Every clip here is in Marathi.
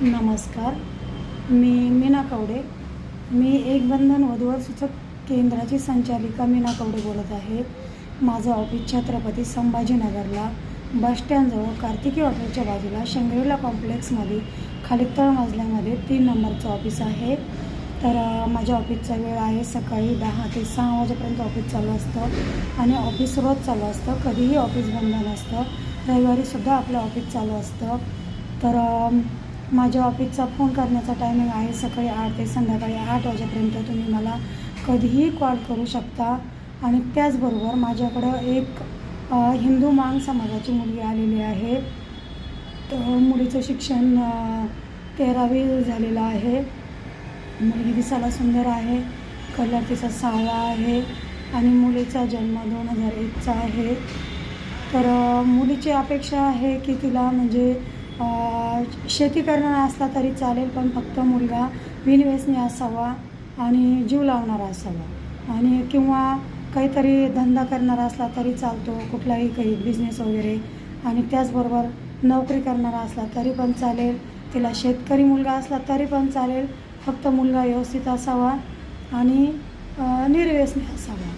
नमस्कार. मी मीना कवडे. मी एक बंधन वधूवर सूचक केंद्राची संचालिका मीना कवडे बोलत आहे. माझं ऑफिस छत्रपती संभाजीनगरला बस स्टँडजवळ कार्तिकी हॉटेलच्या बाजूला शंगरीला कॉम्प्लेक्समध्ये खाली तळ मजल्यामध्ये तीन नंबरचं ऑफिस आहे. तर माझ्या ऑफिसचा वेळ आहे सकाळी दहा ते सहा वाजेपर्यंत ऑफिस चालू असतं आणि ऑफिस रोज चालू असतं कधीही ऑफिस बंद नसतं. रविवारीसुद्धा आपलं ऑफिस चालू असतं. तर माझ्या ऑफिसचा फोन करण्याचा टायमिंग आहे. सकाळी आठ ते संध्याकाळी आठ वाजेपर्यंत तुम्ही मला कधीही कॉल करू शकता. आणि त्याचबरोबर माझ्याकडं एक हिंदू मांग समाजाची मुलगी आलेली आहे. तर मुलीचं शिक्षण तेरावी झालेलं आहे. मुलगी दिसायला सुंदर आहे. कलर तिचा सावळा आहे. आणि मुलीचा जन्म दोन हजार एकचा आहे. तर मुलीची अपेक्षा आहे की तिला म्हणजे शेती करणारा असला तरी चालेल पण फक्त मुलगा विनवेसनी असावा आणि जीव लावणारा असावा. आणि किंवा काहीतरी धंदा करणारा असला तरी चालतो कुठलाही काही बिझनेस वगैरे. आणि त्याचबरोबर नोकरी करणारा असला तरी पण चालेल. तिला शेतकरी मुलगा असला तरी पण चालेल. फक्त मुलगा व्यवस्थित असावा आणि अ, निर्व्यसनी असावा.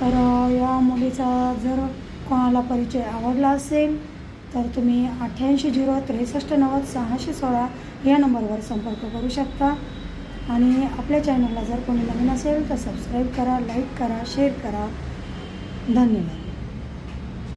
तर या मुलीचा जर कोणाला परिचय आवडला असेल तर तुम्ही अठ्ठ्याऐंशी झिरो त्रेसष्ट नव्वद सहाशे सोळा या नंबरवर संपर्क करू शकता. आणि आपल्या चॅनलला जर कोणी नवीन असेल तर सबस्क्राईब करा लाईक करा शेअर करा. धन्यवाद.